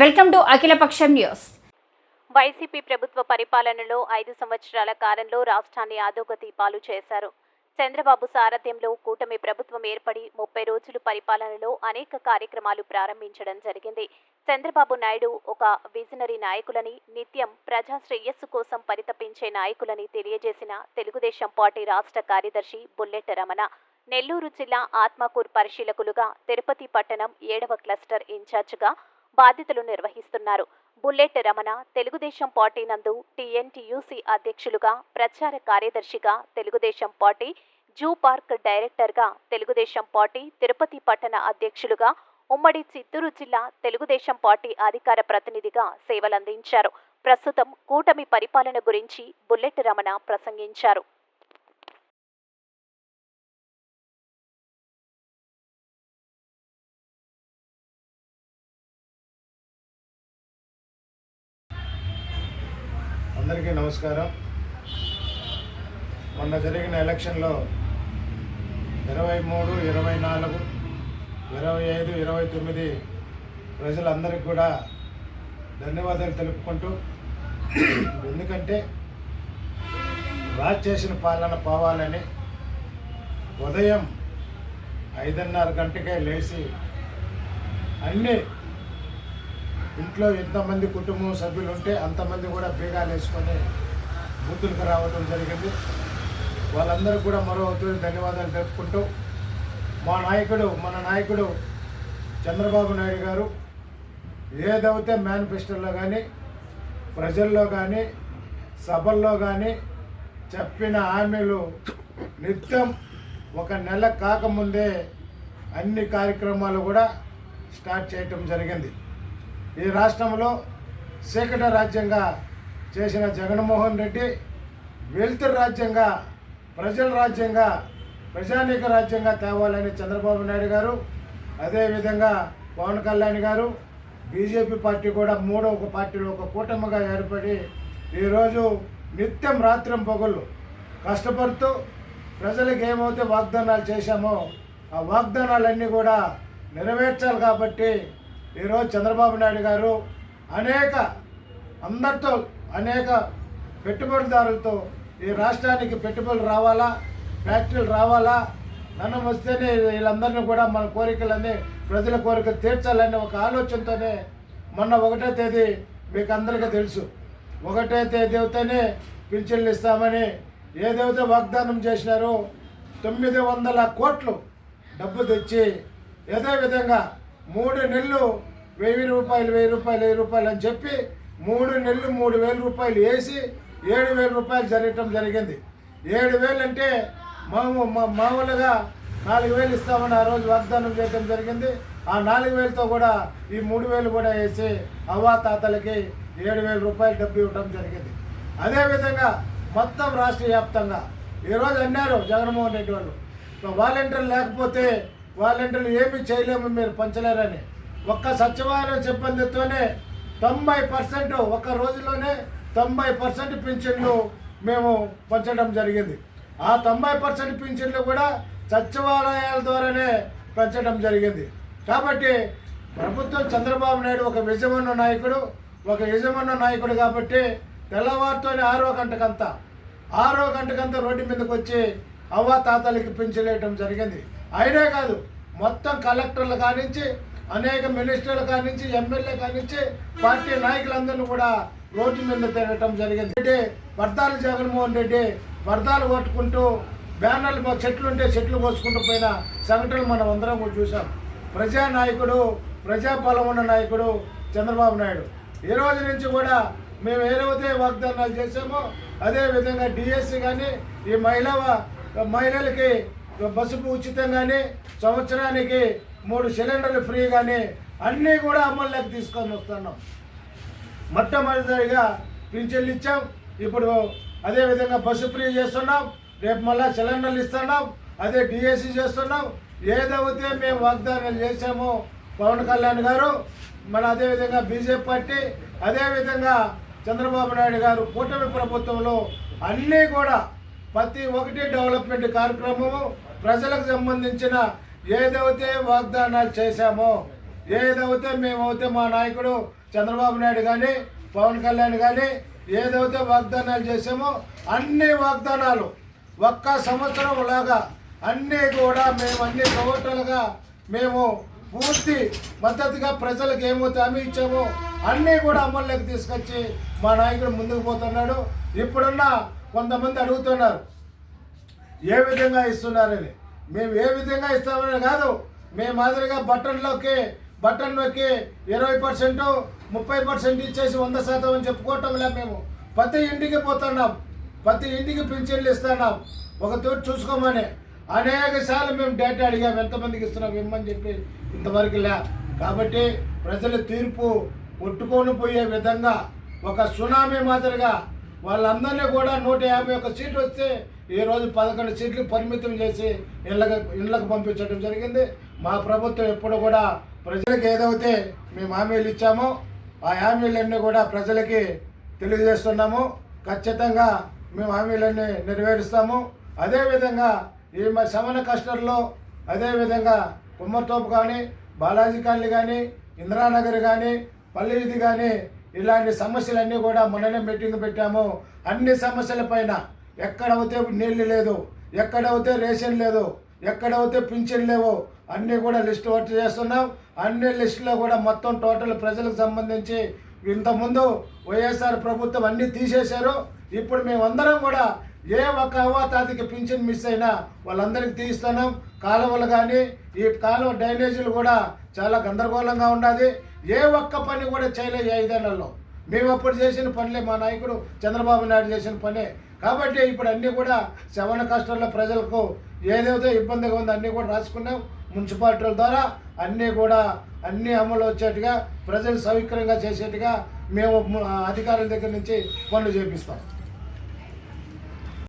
Welcome to అఖిలపక్షం news. YCP ప్రభుత్వ పరిపాలనలో ఐదు సంవత్సరాల కాలంలో రాష్ట్రాన్ని అధోగతి పాలు చేశారు. చంద్రబాబు సారథ్యంలో కూటమి ప్రభుత్వం ఏర్పడి ముప్పై రోజులు పరిపాలనలో అనేక కార్యక్రమాలు ప్రారంభించడం జరిగింది. చంద్రబాబు నాయుడు ఒక విజనరీ నాయకులని నిత్యం ప్రజా శ్రేయస్సు కోసం పరితపించే నాయకులని తెలియజేసిన తెలుగుదేశం పార్టీ రాష్ట్ర కార్యదర్శి బుల్లెట్ రమణ నెల్లూరు జిల్లా ఆత్మకూర్ పరిశీలకులుగా తిరుపతి పట్టణం ఏడవ క్లస్టర్ ఇన్ఛార్జిగా బాధ్యతలు నిర్వహిస్తున్నారు. బుల్లెట్ రమణ తెలుగుదేశం పార్టీ నందు టీఎన్టీయూసీ అధ్యక్షులుగా ప్రచార కార్యదర్శిగా తెలుగుదేశం పార్టీ జూ పార్క్ డైరెక్టర్గా తెలుగుదేశం పార్టీ తిరుపతి పట్టణ అధ్యక్షులుగా ఉమ్మడి చిత్తూరు జిల్లా తెలుగుదేశం పార్టీ అధికార ప్రతినిధిగా సేవలందించారు. ప్రస్తుతం కూటమి పరిపాలన గురించి బుల్లెట్ రమణ ప్రసంగించారు. అందరికీ నమస్కారం. మొన్న జరిగిన ఎలక్షన్లో ఇరవై మూడు ఇరవై నాలుగు ఇరవై ఐదు ఇరవై తొమ్మిది ప్రజలందరికీ కూడా ధన్యవాదాలు తెలుపుకుంటూ ఎందుకంటే రాజ్ చేసిన పాలన పోవాలని ఉదయం ఐదున్నర గంటకే లేచి అన్నీ ఇంట్లో ఎంతమంది కుటుంబం సభ్యులు ఉంటే అంతమంది కూడా బీగాలు వేసుకొని బూతులకు రావడం జరిగింది. వాళ్ళందరూ కూడా మరో ధన్యవాదాలు తెలుపుకుంటూ మా నాయకుడు మన నాయకుడు చంద్రబాబు నాయుడు గారు ఏదైతే మేనిఫెస్టోలో కానీ ప్రజల్లో కానీ సభల్లో కానీ చెప్పిన హామీలు నిత్యం ఒక నెల కాకముందే అన్ని కార్యక్రమాలు కూడా స్టార్ట్ చేయటం జరిగింది. ఈ రాష్ట్రంలో చీకట రాజ్యంగా చేసిన జగన్మోహన్ రెడ్డి వెలుతురు రాజ్యంగా ప్రజల రాజ్యంగా ప్రజానీక రాజ్యంగా తేవాలని చంద్రబాబు నాయుడు గారు అదేవిధంగా పవన్ కళ్యాణ్ గారు బీజేపీ పార్టీ కూడా మూడో ఒక పార్టీలో ఒక కూటమిగా ఏర్పడి ఈరోజు నిత్యం రాత్రం పొగలు కష్టపడుతూ ప్రజలకు ఏమైతే వాగ్దానాలు చేశామో ఆ వాగ్దానాలన్నీ కూడా నెరవేర్చాలి కాబట్టి ఈరోజు చంద్రబాబు నాయుడు గారు అనేక అందరితో అనేక పెట్టుబడిదారులతో ఈ రాష్ట్రానికి పెట్టుబడులు రావాలా ఫ్యాక్టరీలు రావాలా? ధనం వస్తేనే వీళ్ళందరినీ కూడా మన కోరికలన్నీ ప్రజల కోరిక తీర్చాలనే ఒక ఆలోచనతోనే మొన్న ఒకటో తేదీ మీకు అందరికీ తెలుసు. ఒకటే తేదీ అవుతేనే పింఛన్లు ఇస్తామని ఏదైతే వాగ్దానం చేసినారో తొమ్మిది వందల కోట్లు డబ్బు తెచ్చి అదే విధంగా మూడు నెలలు వెయ్యి రూపాయలు వెయ్యి రూపాయలు వెయ్యి రూపాయలు అని చెప్పి మూడు నెలలు మూడు వేల రూపాయలు వేసి ఏడు వేల రూపాయలు జరగటం జరిగింది. ఏడు వేలు అంటే మాము మా- మామూలుగా నాలుగు వేలు ఇస్తామని ఆ రోజు వాగ్దానం చేయడం జరిగింది. ఆ నాలుగు వేలతో కూడా ఈ మూడు వేలు కూడా వేసి అవ్వాతాతలకి ఏడు వేల రూపాయలు డబ్బు ఇవ్వడం జరిగింది. అదేవిధంగా మొత్తం రాష్ట్ర వ్యాప్తంగా ఈరోజు అన్నారు జగన్మోహన్ రెడ్డి వాళ్ళు. వాలంటీర్ లేకపోతే వాలంటీర్లు ఏమీ చేయలేము మీరు పంచలేరని. ఒక్క సచివాలయం సిబ్బందితోనే తొంభై పర్సెంట్ ఒక రోజులోనే తొంభై పర్సెంట్ పింఛన్లు మేము పంచడం జరిగింది. ఆ తొంభై పర్సెంట్ పింఛన్లు కూడా సచివాలయాల ద్వారానే పెంచడం జరిగింది. కాబట్టి ప్రభుత్వం చంద్రబాబు నాయుడు ఒక యజమాన నాయకుడు ఒక యజమాన నాయకుడు కాబట్టి తెల్లవారుతోనే ఆరో గంటకంతా ఆరో గంటకంతా రోడ్డు మీదకి వచ్చి అవ్వ తాతలకి పెంచలేయటం జరిగింది. అయినే కాదు మొత్తం కలెక్టర్లు కానించి అనేక మినిస్టర్లు కానించి ఎమ్మెల్యే కానించి పార్టీ నాయకులందరినీ కూడా రోడ్డు మీద తిరగటం జరిగింది. రెడ్డి వర్ధాలు జగన్మోహన్ రెడ్డి వర్ధాలు కొట్టుకుంటూ బ్యానర్లు చెట్లు ఉంటే చెట్లు కోసుకుంటూ పోయిన సంఘటనలు మనం అందరం కూడా చూసాం ప్రజా నాయకుడు ప్రజాబలం ఉన్న నాయకుడు చంద్రబాబు నాయుడు. ఈ రోజు నుంచి కూడా మేము ఏదైతే వాగ్దానాలు చేసామో అదే విధంగా డిఎస్సి కానీ ఈ మహిళ మహిళలకి బస్సుకు ఉచితంగానే సంవత్సరానికి మూడు సిలిండర్లు ఫ్రీ కానీ అన్నీ కూడా అమల్లోకి తీసుకొని వస్తున్నాం. మొట్టమొదటిగా పింఛన్లు ఇచ్చాం. ఇప్పుడు అదే విధంగా బస్సు ఫ్రీ చేస్తున్నాం. రేపు మళ్ళీ సిలిండర్లు ఇస్తున్నాం. అదే డిఎస్సి చేస్తున్నాం. ఏదైతే మేము వాగ్దానాలు చేశామో పవన్ కళ్యాణ్ గారు. మన అదేవిధంగా బీజేపీ పార్టీ అదేవిధంగా చంద్రబాబు నాయుడు గారు కూటమి ప్రభుత్వంలో అన్నీ కూడా ప్రతి ఒక్కటి డెవలప్మెంట్ కార్యక్రమము ప్రజలకు సంబంధించిన ఏదైతే వాగ్దానాలు చేశామో ఏదైతే మేమైతే మా నాయకుడు చంద్రబాబు నాయుడు కానీ పవన్ కళ్యాణ్ కానీ ఏదైతే వాగ్దానాలు చేసామో అన్ని వాగ్దానాలు ఒక్క సంవత్సరం లాగా అన్నీ కూడా మేము అన్ని టోటల్గా మేము పూర్తి మద్దతుగా ప్రజలకు ఏమైతే హామీ ఇచ్చామో అన్నీ కూడా అమల్లోకి తీసుకొచ్చి మా నాయకుడు ముందుకు పోతున్నాడు. ఇప్పుడున్న కొంతమంది అడుగుతున్నారు ఏ విధంగా ఇస్తున్నారని మేము ఏ విధంగా ఇస్తామని కాదు మేము మాదిరిగా బటన్లోకి బటన్లోకి ఇరవై పర్సెంట్ ముప్పై పర్సెంట్ ఇచ్చేసి వంద శాతం అని చెప్పుకోవటంలే మేము. ప్రతి ఇంటికి పోతున్నాం ప్రతి ఇంటికి పింఛన్లు ఇస్తున్నాం. ఒక తోటి చూసుకోమని అనేక సార్లు మేము డేటా అడిగాం ఎంతమందికి ఇస్తున్నాం ఇమ్మని చెప్పి ఇంతవరకు లే. కాబట్టి ప్రజల తీర్పు కొట్టుకొని పోయే విధంగా ఒక సునామీ మాదిరిగా వాళ్ళందరినీ కూడా నూట యాభై ఒక్క సీట్లు వస్తే ఈరోజు పదకొండు సీట్లు పరిమితం చేసి ఇళ్ళకి ఇళ్ళకు పంపించడం జరిగింది. మా ప్రభుత్వం ఎప్పుడు కూడా ప్రజలకు ఏదైతే మేము హామీలు ఇచ్చామో ఆ హామీలన్నీ కూడా ప్రజలకి తెలియజేస్తున్నాము. ఖచ్చితంగా మేము హామీలన్నీ నెరవేరుస్తాము. అదేవిధంగా ఈ మా శమన కష్టంలో అదేవిధంగా కుమ్మర్తోపు కానీ బాలాజీ కాలనీ కానీ ఇందిరానగర్ కానీ పల్లిది కానీ ఇలాంటి సమస్యలన్నీ కూడా మొన్ననే మీటింగ్ పెట్టాము. అన్ని సమస్యల పైన ఎక్కడైతే నీళ్ళు లేదు ఎక్కడైతే రేషన్ లేదు ఎక్కడైతే పింఛన్ లేవు అన్నీ కూడా లిస్ట్ వర్క్ చేస్తున్నాం. అన్ని లిస్టులో కూడా మొత్తం టోటల్ ప్రజలకు సంబంధించి ఇంతకుముందు వైఎస్ఆర్ ప్రభుత్వం అన్నీ తీసేశారు. ఇప్పుడు మేమందరం కూడా ఏ ఒక్క అవ్వాతాదికి పింఛన్ మిస్ అయినా వాళ్ళందరికీ తీస్తున్నాం కాలువలు కానీ ఈ కాలువ డ్రైనేజీలు కూడా చాలా గందరగోళంగా ఉండాలి ఏ ఒక్క పని కూడా చేయలేదు ఐదేళ్ళలో. మేము అప్పుడు చేసిన పనులే మా నాయకుడు చంద్రబాబు నాయుడు చేసిన పనే. కాబట్టి ఇప్పుడు అన్నీ కూడా శవణ కష్టాల్లో ప్రజలకు ఏదైతే ఇబ్బందిగా ఉందో అన్నీ కూడా రాసుకున్నాం. మున్సిపాలిటీల ద్వారా అన్నీ కూడా అన్నీ అమలు వచ్చేట్టుగా ప్రజలు సౌకర్యంగా చేసేట్టుగా మేము అధికారుల దగ్గర నుంచి పనులు చేపిస్తాం.